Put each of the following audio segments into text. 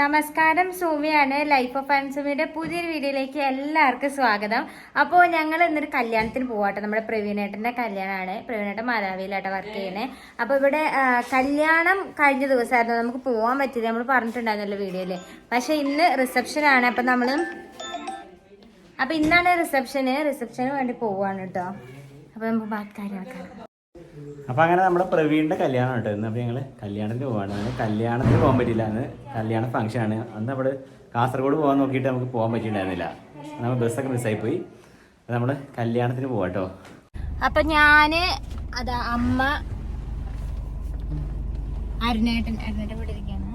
നമസ്കാരം സൂമിയാണ്. Life of ആൻസുമിയുടെ പുതിയൊരു വീഡിയോയിലേക്ക് എല്ലാവർക്കും സ്വാഗതം. അപ്പോൾ ഞങ്ങൾ ഇന്നൊരു കല്യാണത്തിന് പോവാട്ടോ. നമ്മുടെ പ്രവീണേട്ടന്റെ കല്യാണമാണ് പ്രവീണേട്ടൻ മാതാവിയിലാട്ടോ വർക്ക് ചെയ്യുന്നത് അപ്പോൾ ഇവിടെ കല്യാണം കഴിഞ്ഞ ദിവസമായിരുന്നു നമുക്ക് പോകാൻ പറ്റില്ല നമ്മൾ പറഞ്ഞിട്ടുണ്ടായിരുന്നല്ലോ വീഡിയോയിൽ പക്ഷേ ഇന്ന് റിസപ്ഷനാണ് അപ്പം നമ്മൾ അപ്പം ഇന്നാണ് റിസപ്ഷന് റിസപ്ഷന് വേണ്ടി പോവുകയാണ് കേട്ടോ. അപ്പോൾ നമുക്ക് ബാക്കി കാര്യങ്ങളൊക്കെ കാണാം. അപ്പൊ അങ്ങനെ നമ്മുടെ പ്രവീണിന്റെ കല്യാണം കേട്ടോ ഇന്ന്. അപ്പൊ ഞങ്ങൾ കല്യാണത്തിന് പോവാണ്. അങ്ങനെ കല്യാണത്തിന് പോകാൻ പറ്റില്ല അന്ന് കല്യാണ ഫംഗ്ഷൻ ആണ്. അന്ന് നമ്മൾ കാസർഗോഡ് പോകാൻ നോക്കിയിട്ട് നമുക്ക് പോകാൻ പറ്റിയിട്ടുണ്ടായിരുന്നില്ല. നമ്മൾ ബസ്സൊക്കെ മിസ്സായി പോയി. അപ്പൊ നമ്മൾ കല്യാണത്തിന് പോവാട്ടോ അപ്പൊ ഞാൻ അതാ അമ്മ അരുണേട്ടൻ അരുണേട്ടൻ ഇവിടെ ഇരിക്കാണ്.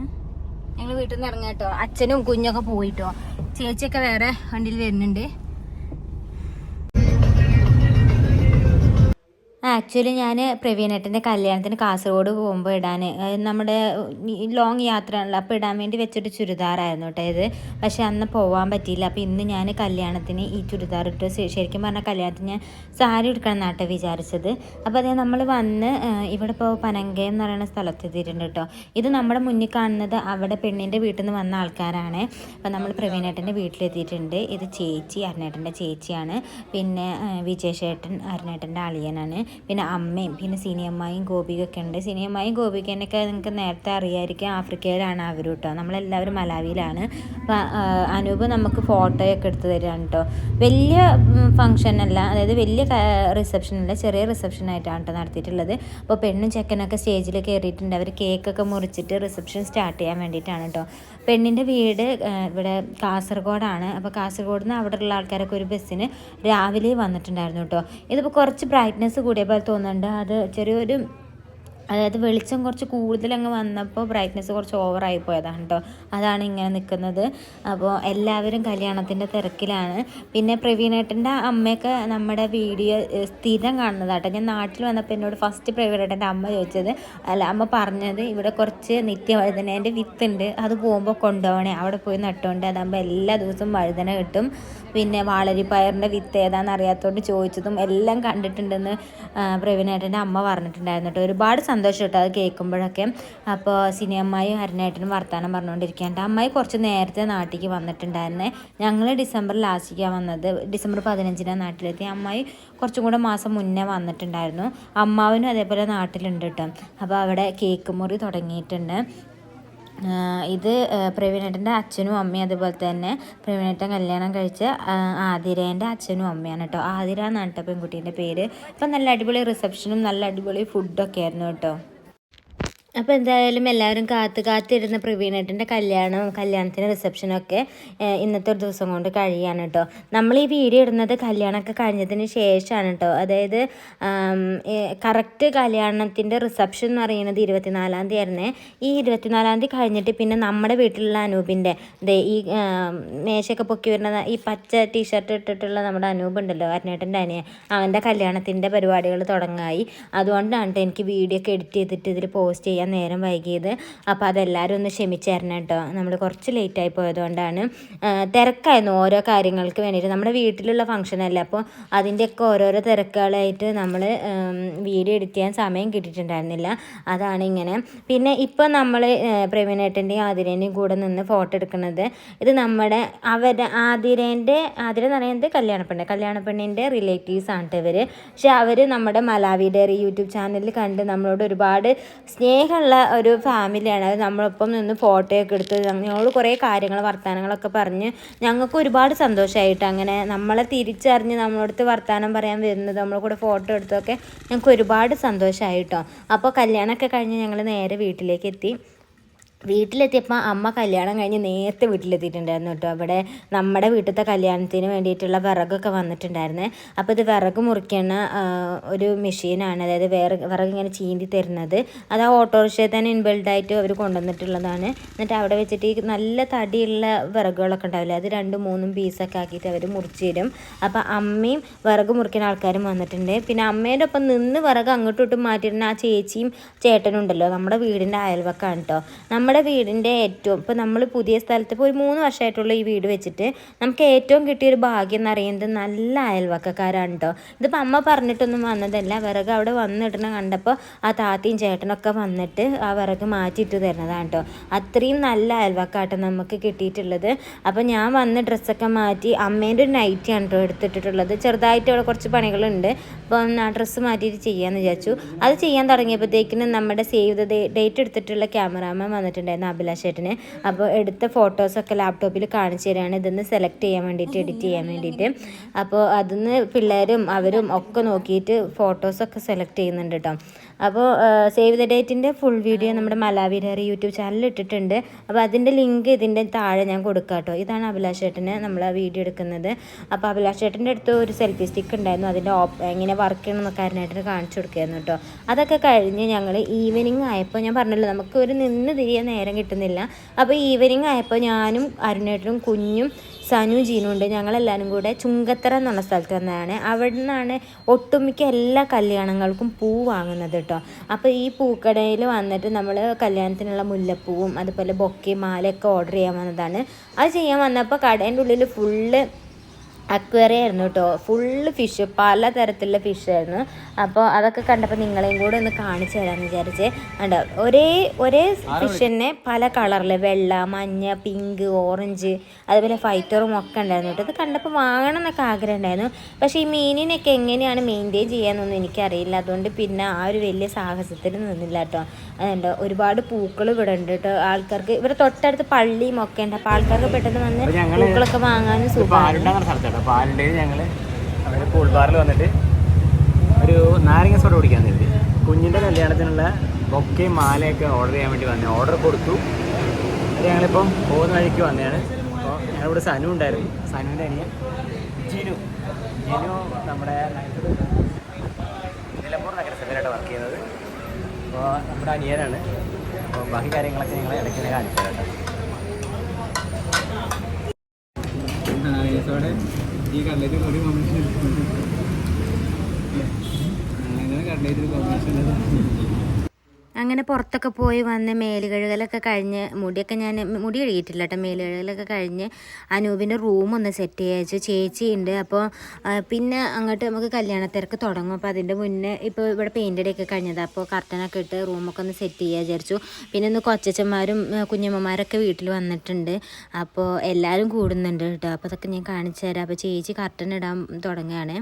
ഞങ്ങൾ വീട്ടിൽ നിന്ന് ഇറങ്ങാട്ടോ അച്ഛനും കുഞ്ഞൊക്കെ പോയിട്ടോ ചേച്ചിയൊക്കെ വേറെ വണ്ടിയിൽ വരുന്നുണ്ട്. ആക്ച്വലി ഞാൻ പ്രവീണേട്ടന്റെ കല്യാണത്തിന് കാസർഗോഡ് പോകുമ്പോൾ ഇടാൻ നമ്മുടെ ലോങ് യാത്രയാണല്ലോ. അപ്പോൾ ഇടാൻ വേണ്ടി വെച്ചൊരു ചുരിദാറായിരുന്നു കേട്ടോ ഇത്. പക്ഷേ അന്ന് പോകാൻ പറ്റിയില്ല. അപ്പോൾ ഇന്ന് ഞാൻ കല്യാണത്തിന് ഈ ചുരിദാർ ഇട്ട് ശരിക്കും പറഞ്ഞാൽ കല്യാണത്തിന് ഞാൻ സാരി എടുക്കണം എന്നാട്ടോ വിചാരിച്ചത്. അപ്പോൾ അതേ നമ്മൾ വന്ന് ഇവിടെ ഇപ്പോൾ പനങ്കയം എന്ന് പറയുന്ന സ്ഥലത്ത് എത്തിയിട്ടുണ്ട് കേട്ടോ ഇത് നമ്മുടെ മുന്നിൽ കാണുന്നത് അവിടെ പെണ്ണിന്റെ വീട്ടിൽ നിന്ന് വന്ന ആൾക്കാരാണ്. അപ്പോൾ നമ്മൾ പ്രവീണേട്ടന്റെ വീട്ടിലെത്തിയിട്ടുണ്ട്. ഇത് ചേച്ചി അരുണേട്ടന്റെ ചേച്ചിയാണ്. പിന്നെ വിജയശേട്ടൻ അരുണേട്ടന്റെ അളിയനാണ്. പിന്നെ അമ്മയും പിന്നെ സിനിയമ്മയും ഗോപികയൊക്കെ ഉണ്ട്. സിനിയമ്മയും ഗോപികനൊക്കെ നിങ്ങൾക്ക് നേരത്തെ അറിയാമായിരിക്കും ആഫ്രിക്കയിലാണ് അവർ കേട്ടോ. നമ്മളെല്ലാവരും മലാവിയിലാണ്. അപ്പോൾ അനൂപ് നമുക്ക് ഫോട്ടോയൊക്കെ എടുത്ത് തരാണ് കേട്ടോ. വലിയ ഫങ്ഷൻ അല്ല അതായത് വലിയ റിസപ്ഷൻ അല്ല ചെറിയ റിസപ്ഷൻ ആയിട്ടാണ് കേട്ടോ നടത്തിയിട്ടുള്ളത്. അപ്പോൾ പെണ്ണും ചെക്കനൊക്കെ സ്റ്റേജിൽ കയറിയിട്ടുണ്ട്. അവർ കേക്കൊക്കെ മുറിച്ചിട്ട് റിസപ്ഷൻ സ്റ്റാർട്ട് ചെയ്യാൻ വേണ്ടിയിട്ടാണ് കേട്ടോ. പെണ്ണിന്റെ വീട് ഇവിടെ കാസർഗോഡാണ്. അപ്പോൾ കാസർഗോഡ് നിന്ന് അവിടെയുള്ള ആൾക്കാരൊക്കെ ഒരു ബസ്സിന് രാവിലെ വന്നിട്ടുണ്ടായിരുന്നു കേട്ടോ. ഇതിപ്പോൾ കുറച്ച് ബ്രൈറ്റ്നെസ് കൂടിയ പോലെ തോന്നുന്നുണ്ട്. അത് ചെറിയൊരു അതായത് വെളിച്ചം കുറച്ച് കൂടുതൽ അങ്ങ് വന്നപ്പോൾ ബ്രൈറ്റ്നസ് കുറച്ച് ഓവറായി പോയതാണ് കേട്ടോ അതാണ് ഇങ്ങനെ നിൽക്കുന്നത്. അപ്പോൾ എല്ലാവരും കല്യാണത്തിന്റെ തിരക്കിലാണ്. പിന്നെ പ്രവീണേട്ടന്റെ അമ്മയൊക്കെ നമ്മുടെ വീഡിയോ സ്ഥിരം കാണുന്നതാട്ടോ ഞാൻ നാട്ടിൽ വന്നപ്പോൾ എന്നോട് ഫസ്റ്റ് പ്രവീണേട്ടന്റെ അമ്മ ചോദിച്ചത് അല്ല അമ്മ പറഞ്ഞത് ഇവിടെ കുറച്ച് നിത്യവഴുതനേന്റെ വിത്തുണ്ട് അത് പോകുമ്പോൾ കൊണ്ടുപോകണേ. അവിടെ പോയി നട്ടുകൊണ്ട് അതാകുമ്പോൾ എല്ലാ ദിവസവും വഴുതന കിട്ടും. പിന്നെ വാളരിപ്പയറിന്റെ വിത്ത് ഏതാണെന്ന് അറിയാത്തതുകൊണ്ട് ചോദിച്ചതും എല്ലാം കണ്ടിട്ടുണ്ടെന്ന് പ്രവീണേട്ടന്റെ അമ്മ പറഞ്ഞിട്ടുണ്ടായിരുന്നു കേട്ടോ ഒരുപാട് സന്തോഷം കേട്ടോ അത് കേൾക്കുമ്പോഴൊക്കെ. അപ്പോൾ സിനിയമ്മായും ഹരണേട്ടനും വർത്തമാനം പറഞ്ഞുകൊണ്ടിരിക്കുകയാണ് അമ്മായി കുറച്ച് നേരത്തെ നാട്ടിലേക്ക് വന്നിട്ടുണ്ടായിരുന്നേ. ഞങ്ങൾ ഡിസംബർ ലാസ്റ്റിക്കാണ് വന്നത്. ഡിസംബർ പതിനഞ്ചിനാണ് നാട്ടിലെത്തി. അമ്മായി കുറച്ചും കൂടെ മാസം മുന്നേ വന്നിട്ടുണ്ടായിരുന്നു. അമ്മാവനും അതേപോലെ നാട്ടിലുണ്ട് കേട്ടോ. അപ്പോൾ അവിടെ കേക്ക് മുറി തുടങ്ങിയിട്ടുണ്ട്. ഇത് പ്രവീണേട്ടന്റെ അച്ഛനും അമ്മയും അതുപോലെ തന്നെ പ്രവീണേട്ടൻ കല്യാണം കഴിച്ച ആതിരേന്റെ അച്ഛനും അമ്മയാണ് കേട്ടോ. ആതിര എന്നാണ് കേട്ടോ പെൺകുട്ടീന്റെ പേര്. അപ്പം നല്ല അടിപൊളി റിസപ്ഷനും നല്ല അടിപൊളി ഫുഡൊക്കെ ആയിരുന്നു കേട്ടോ. അപ്പോൾ എന്തായാലും എല്ലാവരും കാത്ത് കാത്തിരുന്ന പ്രവീണേട്ടന്റെ കല്യാണം കല്യാണത്തിന്റെ റിസപ്ഷനൊക്കെ ഇന്നത്തെ ഒരു ദിവസം കൊണ്ട് കഴിയാണ് കേട്ടോ നമ്മൾ ഈ വീഡിയോ ഇടുന്നത് കല്യാണമൊക്കെ കഴിഞ്ഞതിന് ശേഷമാണ് കേട്ടോ അതായത് കറക്റ്റ് കല്യാണത്തിന്റെ റിസപ്ഷൻ എന്ന് പറയുന്നത് ഇരുപത്തിനാലാം തീയതി ആയിരുന്നേ. ഈ ഇരുപത്തിനാലാം തീയതി കഴിഞ്ഞിട്ട് പിന്നെ നമ്മുടെ വീട്ടിലുള്ള അനൂപിന്റെ ദേ ഈ മേശയൊക്കെ പൊക്കി വരുന്ന ഈ പച്ച ടീഷർട്ട് ഇട്ടിട്ടുള്ള നമ്മുടെ അനൂപ് ഉണ്ടല്ലോ അരുണേട്ടന്റെ അനിയൻ. അവന്റെ കല്യാണത്തിന്റെ പരിപാടികൾ തുടങ്ങായി. അതുകൊണ്ടാണ് കേട്ടോ എനിക്ക് വീഡിയോ ഒക്കെ എഡിറ്റ് ചെയ്തിട്ട് ഇതിൽ പോസ്റ്റ് ചെയ്യാൻ നേരം വൈകിയത്. അപ്പോൾ അതെല്ലാവരും ഒന്ന് ക്ഷമിച്ചായിരുന്നു കേട്ടോ. നമ്മൾ കുറച്ച് ലേറ്റായി പോയതുകൊണ്ടാണ്. തിരക്കായിരുന്നു ഓരോ കാര്യങ്ങൾക്ക് വേണ്ടിയിട്ട്. നമ്മുടെ വീട്ടിലുള്ള ഫംഗ്ഷൻ അല്ലേ? അപ്പോൾ അതിന്റെയൊക്കെ ഓരോരോ തിരക്കുകളായിട്ട് നമ്മൾ വീഡിയോ എഡിറ്റ് ചെയ്യാൻ സമയം കിട്ടിയിട്ടുണ്ടായിരുന്നില്ല. അതാണ് ഇങ്ങനെ. പിന്നെ ഇപ്പോൾ നമ്മൾ പ്രവീണേട്ടന്റെയും ആതിരേന്റെയും കൂടെ നിന്ന് ഫോട്ടോ എടുക്കുന്നത്. ഇത് നമ്മുടെ അവരുടെ ആതിരേന്റെ ആതിര എന്ന് പറയുന്നത് കല്യാണപ്പെണ്ണ്. കല്യാണപ്പെണ്ണിന്റെ റിലേറ്റീവ്സ് ആണ് ഇവർ പക്ഷെ അവർ നമ്മുടെ മലാവി ഡയറി യൂട്യൂബ് ചാനലിൽ കണ്ട് നമ്മളോട് ഒരുപാട് സ്നേഹമുള്ള ഒരു ഫാമിലിയാണ്. അത് നമ്മളൊപ്പം നിന്ന് ഫോട്ടോയൊക്കെ എടുത്ത് ഞങ്ങളോട് കുറേ കാര്യങ്ങൾ വർത്തമാനങ്ങളൊക്കെ പറഞ്ഞ് ഞങ്ങൾക്ക് ഒരുപാട് സന്തോഷമായിട്ട് അങ്ങനെ നമ്മളെ തിരിച്ചറിഞ്ഞ് നമ്മളടുത്ത് വർത്തമാനം പറയാൻ വരുന്നത് നമ്മളെ കൂടെ ഫോട്ടോ എടുത്തൊക്കെ ഞങ്ങൾക്ക് ഒരുപാട് സന്തോഷമായിട്ടോ അപ്പോൾ കല്യാണമൊക്കെ കഴിഞ്ഞ് ഞങ്ങൾ നേരെ വീട്ടിലേക്ക് എത്തി. വീട്ടിലെത്തിയപ്പോൾ അമ്മ കല്യാണം കഴിഞ്ഞ് നേരത്തെ വീട്ടിലെത്തിയിട്ടുണ്ടായിരുന്നു കേട്ടോ. അവിടെ നമ്മുടെ വീട്ടിലത്തെ കല്യാണത്തിന് വേണ്ടിയിട്ടുള്ള വിറകൊക്കെ വന്നിട്ടുണ്ടായിരുന്നേ. അപ്പോൾ ഇത് വിറക് മുറിക്കുന്ന ഒരു മെഷീനാണ്. അതായത് വേറെ വിറക് ഇങ്ങനെ ചീന്തി തരുന്നത്. അത് ആ ഓട്ടോറിക്ഷയിൽ തന്നെ ഇൻബിൽഡ് ആയിട്ട് അവർ കൊണ്ടുവന്നിട്ടുള്ളതാണ്. എന്നിട്ട് അവിടെ വെച്ചിട്ട് ഈ നല്ല തടിയുള്ള വിറകുകളൊക്കെ ഉണ്ടാവില്ലേ? അത് രണ്ടും മൂന്നും പീസൊക്കെ ആക്കിയിട്ട് അവർ മുറിച്ച് തരും. അപ്പോൾ അമ്മയും വിറക് മുറിക്കുന്ന ആൾക്കാരും വന്നിട്ടുണ്ട്. പിന്നെ അമ്മേന്റെ ഒപ്പം നിന്ന് വിറക് അങ്ങോട്ടും ഇട്ടും മാറ്റിയിരുന്ന ആ ചേച്ചിയും ചേട്ടനും ഉണ്ടല്ലോ. നമ്മുടെ വീടിന്റെ അയൽവക്കാണ് കേട്ടോ. നമ്മൾ നമ്മുടെ വീടിന്റെ ഏറ്റവും ഇപ്പോൾ നമ്മൾ പുതിയ സ്ഥലത്ത് ഇപ്പോൾ ഒരു മൂന്ന് വർഷമായിട്ടുള്ള ഈ വീട് വെച്ചിട്ട് നമുക്ക് ഏറ്റവും കിട്ടിയൊരു ഭാഗ്യം എന്ന് പറയുന്നത് നല്ല അയൽവക്കക്കാരാണ് കേട്ടോ ഇതിപ്പോൾ അമ്മ പറഞ്ഞിട്ടൊന്നും വന്നതല്ല. വിറക് അവിടെ വന്നിടണ കണ്ടപ്പോൾ ആ താത്തയും ചേട്ടനൊക്കെ വന്നിട്ട് ആ വിറക് മാറ്റിയിട്ട് തരുന്നതാണ് കേട്ടോ അത്രയും നല്ല അയൽവക്കാട്ടോ നമുക്ക് കിട്ടിയിട്ടുള്ളത്. അപ്പോൾ ഞാൻ വന്ന് ഡ്രസ്സൊക്കെ മാറ്റി അമ്മേന്റെ ഒരു നൈറ്റിയാണ് കേട്ടോ എടുത്തിട്ടിട്ടുള്ളത്. ചെറുതായിട്ട് അവിടെ കുറച്ച് പണികളുണ്ട്. അപ്പോൾ ആ ഡ്രസ്സ് മാറ്റിയിട്ട് ചെയ്യാമെന്ന് വിചാരിച്ചു. അത് ചെയ്യാൻ തുടങ്ങിയപ്പോഴത്തേക്കിനും നമ്മുടെ സേവ് ദ ഡേറ്റ് എടുത്തിട്ടുള്ള ക്യാമറാമാൻ വന്നിട്ടുണ്ടായിരുന്നു അഭിലാഷ് ചേട്ടന് അപ്പോൾ എടുത്ത ഫോട്ടോസൊക്കെ ലാപ്ടോപ്പിൽ കാണിച്ചു തരാണ്. ഇതൊന്ന് സെലക്ട് ചെയ്യാൻ വേണ്ടിയിട്ട് എഡിറ്റ് ചെയ്യാൻ വേണ്ടിയിട്ട്. അപ്പോൾ അതിന്ന് പിള്ളേരും അവരും ഒക്കെ നോക്കിയിട്ട് ഫോട്ടോസൊക്കെ സെലക്ട് ചെയ്യുന്നുണ്ട് കേട്ടോ അപ്പോൾ സേവ് ദ ഡേറ്റിന്റെ ഫുൾ വീഡിയോ നമ്മുടെ മലാവിരറി യൂട്യൂബ് ചാനലിൽ ഇട്ടിട്ടുണ്ട്. അപ്പോൾ അതിന്റെ ലിങ്ക് ഇതിന്റെ താഴെ ഞാൻ കൊടുക്കാം കേട്ടോ ഇതാണ് അഭിലാഷ് ചേട്ടന് നമ്മൾ ആ വീഡിയോ എടുക്കുന്നത്. അപ്പോൾ അഭിലാഷ് ചേട്ടന്റെ അടുത്ത് ഒരു സെൽഫി സ്റ്റിക്ക് ഉണ്ടായിരുന്നു. അതിന്റെ ഓപ്പ് എങ്ങനെ വർക്ക് ചെയ്യണമെന്നൊക്കെ അരുണേട്ടന് കാണിച്ചു കൊടുക്കുകയായിരുന്നു കേട്ടോ. അതൊക്കെ കഴിഞ്ഞ് ഞങ്ങൾ ഈവനിങ് ആയപ്പോൾ ഞാൻ പറഞ്ഞല്ലോ നമുക്ക് ഒരു നിന്ന് തിരിയാൻ നേരം കിട്ടുന്നില്ല. അപ്പോൾ ഈവനിങ് ആയപ്പോൾ ഞാനും അരുണേട്ടനും കുഞ്ഞും സനു ജീനും ഉണ്ട്. ഞങ്ങളെല്ലാവരും കൂടെ ചുങ്കത്തറ എന്നുള്ള സ്ഥലത്ത് വന്നതാണ്. അവിടെ നിന്നാണ് ഒട്ടുമിക്ക എല്ലാ കല്യാണങ്ങൾക്കും പൂ വാങ്ങുന്നത് അപ്പോൾ ഈ പൂക്കടയിൽ വന്നിട്ട് നമ്മൾ കല്യാണത്തിനുള്ള മുല്ലപ്പൂവും അതുപോലെ ബൊക്കെ മാലയൊക്കെ ഓർഡർ ചെയ്യാൻ വന്നതാണ്. അത് ചെയ്യാൻ വന്നപ്പോൾ കടേന്റെ ഉള്ളിൽ ഫുള്ള് അക്വേറിയം ആയിരുന്നു കേട്ടോ. ഫുള്ള് ഫിഷ് പല തരത്തിലുള്ള ഫിഷ് ആയിരുന്നു. അപ്പോൾ അതൊക്കെ കണ്ടപ്പോൾ നിങ്ങളെയും കൂടെ ഒന്ന് കാണിച്ചു തരാമെന്ന് വിചാരിച്ച് കണ്ടോ? ഒരേ ഒരേ ഫിഷ് തന്നെ പല കളറിൽ വെള്ള മഞ്ഞ പിങ്ക് ഓറഞ്ച് അതുപോലെ ഫൈറ്ററും ഒക്കെ ഉണ്ടായിരുന്നു കേട്ടോ. ഇത് കണ്ടപ്പോൾ വാങ്ങണം എന്നൊക്കെ ആഗ്രഹം ഉണ്ടായിരുന്നു. പക്ഷേ ഈ മീനിനൊക്കെ എങ്ങനെയാണ് മെയിന്റെയിൻ ചെയ്യാമെന്നൊന്നും എനിക്കറിയില്ല. അതുകൊണ്ട് പിന്നെ ആ ഒരു വലിയ സാഹസത്തിൽ നിന്നില്ല കേട്ടോ. അതുണ്ട് ഒരുപാട് പൂക്കൾ ഇവിടെ ഉണ്ട് കേട്ടോ. ആൾക്കാർക്ക് ഇവിടെ തൊട്ടടുത്ത് പള്ളിയും ഒക്കെ ഉണ്ട്. അപ്പോൾ ആൾക്കാർക്ക് പെട്ടെന്ന് വന്ന് പൂക്കളൊക്കെ വാങ്ങാനും സുഖമാണ്. സ്ഥലത്താട്ടോ പാലിന്റെ ഞങ്ങൾ അവർ കൂൾ ബാറിൽ വന്നിട്ട് ഒരു നാരങ്ങ സോഡ കുടിക്കാൻ കരുതി കുഞ്ഞിന്റെ കല്യാണത്തിനുള്ള ബൊക്കയും മാലയൊക്കെ ഓർഡർ ചെയ്യാൻ വേണ്ടി വന്നേ. ഓർഡർ കൊടുത്തു. ഞങ്ങളിപ്പം പോകുന്ന വഴിക്ക് വന്നതാണ്. അപ്പോൾ ഞങ്ങളിവിടെ സനു ഉണ്ടായിരുന്നു. സനുവിന്റെ അനിയൻ. ജിനു. ജിനു നമ്മുടെ നിലമ്പൂർ നഗരസഭയിലായിട്ട് വർക്ക് ചെയ്യുന്നത്. അപ്പോൾ നമ്മുടെ അനിയനാണ്. അപ്പോൾ ബാക്കി കാര്യങ്ങളൊക്കെ ഞങ്ങൾ ഇടയ്ക്കിനെ കാണിച്ചു കേട്ടോ. ആവേശത്തോടെ ഈ കട്ലേറ്റ് കൂടി കോമ്പിനേഷൻ അങ്ങനെ കട്ലേറ്റ് കോമ്പിനേഷൻ അങ്ങനെ പുറത്തൊക്കെ പോയി വന്ന് മേലുകഴുകലൊക്കെ കഴിഞ്ഞ് മുടിയൊക്കെ ഞാൻ മുടി കഴുകിയിട്ടില്ല കേട്ടോ. മേലുകഴുകലൊക്കെ കഴിഞ്ഞ് അനൂപിന്റെ റൂം ഒന്ന് സെറ്റ് ചെയ്യാച്ചു. ചേച്ചിയുണ്ട് അപ്പോൾ പിന്നെ അങ്ങോട്ട് നമുക്ക് കല്യാണത്തിരക്ക് തുടങ്ങും. അപ്പോൾ അതിന്റെ മുന്നേ ഇപ്പോൾ ഇവിടെ പെയിന്റ് അടിയൊക്കെ കഴിഞ്ഞത്. അപ്പോൾ കർട്ടനൊക്കെ ഇട്ട് റൂമൊക്കെ ഒന്ന് സെറ്റ് ചെയ്യാൻ വിചാരിച്ചു. പിന്നെ ഒന്ന് കൊച്ചച്ചന്മാരും കുഞ്ഞമ്മമാരൊക്കെ വീട്ടിൽ വന്നിട്ടുണ്ട്. അപ്പോൾ എല്ലാവരും കൂടുന്നുണ്ട് കേട്ടോ. അപ്പോൾ അതൊക്കെ ഞാൻ കാണിച്ചു തരാം. അപ്പോൾ ചേച്ചി കർട്ടൻ ഇടാൻ തുടങ്ങുകയാണ്.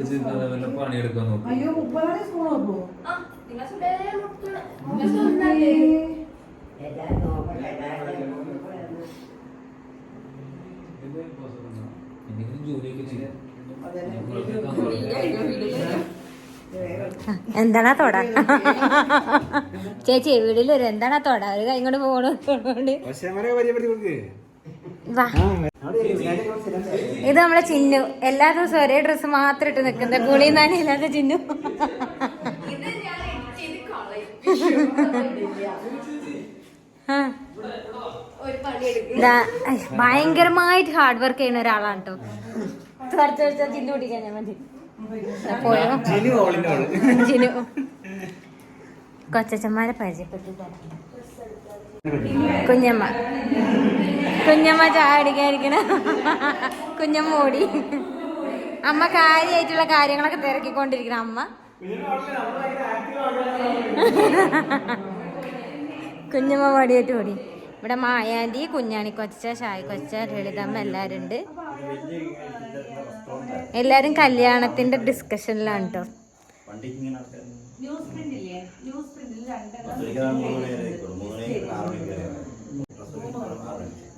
പിടിച്ചിരുന്നത് വല്ല പണിയെടുക്കാൻ നോക്കും. അയ്യോ മുപ്പതാണെ സ്കൂൾ നോക്കൂ എന്തെങ്കിലും ജോലിയൊക്കെ ചെയ്യാം. എന്താണാ തോട? ചേച്ചി വീട്ടിൽ ഒരു എന്താണാ തോട? ഒരു കൈ കൊണ്ട് പോകണോണ്ട് വാ. ഇത് നമ്മളെ ചിന്നു. എല്ലാ ദിവസവും ഒരേ ഡ്രസ്സ് മാത്രം ഇട്ട് നിൽക്കുന്നത്. കുളി ഇല്ലാതെ ചിന്നു. ഭയങ്കരമായിട്ട് ഹാർഡ് വർക്ക് ചെയ്യുന്ന ഒരാളാണ് കേട്ടോ കുറച്ച് കുറച്ച് ചിന്നു പിടിക്കാൻ ഞാൻ മതി പോയോ? കൊച്ചച്ചന്മാരെ പരിചയപ്പെട്ടു കുഞ്ഞമ്മ. കുഞ്ഞമ്മ ചായ കുഞ്ഞമ്മ ഓടി. അമ്മ കാര്യമായിട്ടുള്ള കാര്യങ്ങളൊക്കെ തിരക്കിക്കൊണ്ടിരിക്കണ അമ്മ. കുഞ്ഞമ്മ ഓടിയിട്ട് ഓടി. ഇവിടെ മായാന്റി കുഞ്ഞാണി കൊച്ച ഷായ് കൊച്ച ലളിതമ്മ എല്ലാരും ഉണ്ട് എല്ലാരും കല്യാണത്തിന്റെ ഡിസ്കഷനിലാണ് കേട്ടോ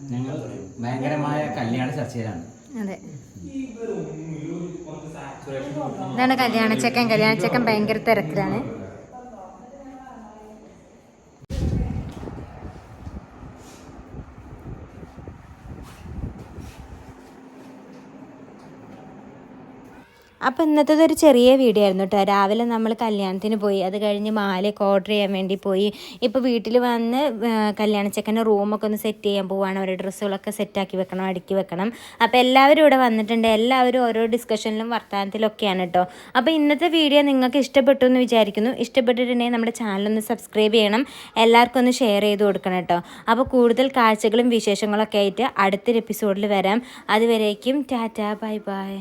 ഞങ്ങൾ ഭയങ്കരമായ കല്യാണ ചർച്ചയിലാണ്. അതെ. ഇതാണ് കല്യാണച്ചക്കൻ. കല്യാണച്ചക്കൻ ഭയങ്കര തിരക്കിലാണ്. അപ്പോൾ ഇന്നത്തെ ഒരു ചെറിയ വീഡിയോ ആയിരുന്നു കേട്ടോ രാവിലെ നമ്മൾ കല്യാണത്തിന് പോയി അത് കഴിഞ്ഞ് മാലയൊക്കെ ഓർഡർ ചെയ്യാൻ വേണ്ടി പോയി. ഇപ്പോൾ വീട്ടിൽ വന്ന് കല്യാണ ചെക്കന്റെ റൂമൊക്കെ ഒന്ന് സെറ്റ് ചെയ്യാൻ പോവുകയാണ് ഓരോ ഡ്രസ്സുകളൊക്കെ സെറ്റാക്കി വെക്കണം അടുക്കി വെക്കണം. അപ്പോൾ എല്ലാവരും ഇവിടെ വന്നിട്ടുണ്ട്. എല്ലാവരും ഓരോ ഡിസ്കഷനിലും വർത്തമാനത്തിലൊക്കെയാണ് കേട്ടോ അപ്പോൾ ഇന്നത്തെ വീഡിയോ നിങ്ങൾക്ക് ഇഷ്ടപ്പെട്ടു എന്ന് വിചാരിക്കുന്നു. ഇഷ്ടപ്പെട്ടിട്ടുണ്ടെങ്കിൽ നമ്മുടെ ചാനലൊന്ന് സബ്സ്ക്രൈബ് ചെയ്യണം. എല്ലാവർക്കും ഒന്ന് ഷെയർ ചെയ്ത് കൊടുക്കണം കേട്ടോ അപ്പോൾ കൂടുതൽ കാഴ്ചകളും വിശേഷങ്ങളൊക്കെ ആയിട്ട് അടുത്തൊരു എപ്പിസോഡിൽ വരാം. അതുവരേക്കും ടാറ്റ ബൈ ബൈ